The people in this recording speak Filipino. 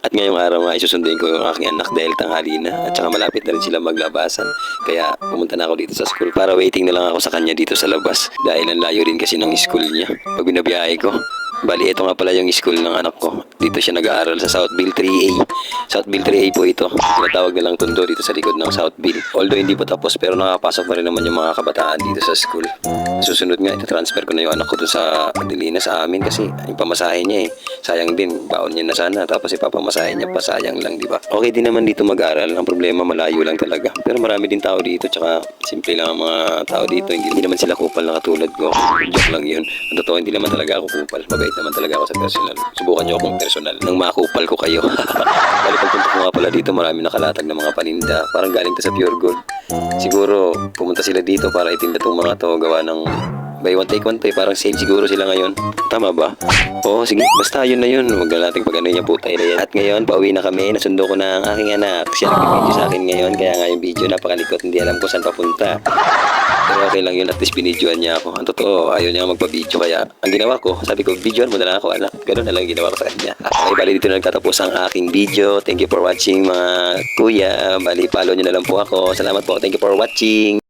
At ngayong araw nga isusunduin ko yung aking anak dahil tanghali na at saka malapit na rin sila maglabasan. Kaya pumunta na ako dito sa school para waiting na lang ako sa kanya dito sa labas dahil ang layo rin kasi ng school niya pag binabiyahe ko. Bali, ito nga pala yung school ng anak ko. Dito siya nag-aaral sa Southville 3A. Southville 3A po ito. Tinatawag nilang tundo dito sa likod ng Southville. Although hindi pa tapos pero nakapasok pa rin naman yung mga kabataan dito sa school. Susunod nga, ito-transfer ko na yung anak ko doon sa Adelina sa amin kasi yung pamasahe niya eh. Sayang din, baon niya na sana. Tapos ipapamasahe niya pa, sayang lang, di ba? Okay din naman dito mag-aral. Ang problema, malayo lang talaga. Pero marami din tao dito, tsaka simple lang ang mga tao dito. Hindi, hindi naman sila kupal na katulad ko. Joke lang yun. Ang totoo, hindi naman talaga ako kupal. Mabait naman talaga ako sa personal. Subukan niyo akong personal. Nang makupal ko kayo. Bali, pagpunta ko nga pala dito, marami nakalatag ng mga paninda. Parang galing to sa Pure Gold. Siguro, pumunta sila dito para itinda tong mga to gawa ng buy one take one pay. Parang same siguro sila ngayon. Tama ba? Oo, sige. Basta yun na yun. Huwag na natin pag ano niya putay na yan. At ngayon, pauwi na kami. Nasundo ko na ang aking anak. Siya nag-video sa akin ngayon. Kaya nga yung video napakalikot. Hindi alam ko saan papunta. Pero okay lang yun. At least binidyoan niya ako. Ang totoo, ayaw niya magpa-video. Kaya ang ginawa ko, sabi ko, videoan mo na lang ako anak. Ganun na lang ginawa ko sa kanya. Okay, bali dito na nagtatapos ang aking video. Thank you for watching mga kuya. Bali, follow niyo na lang po ako. Salamat po. Thank you for watching.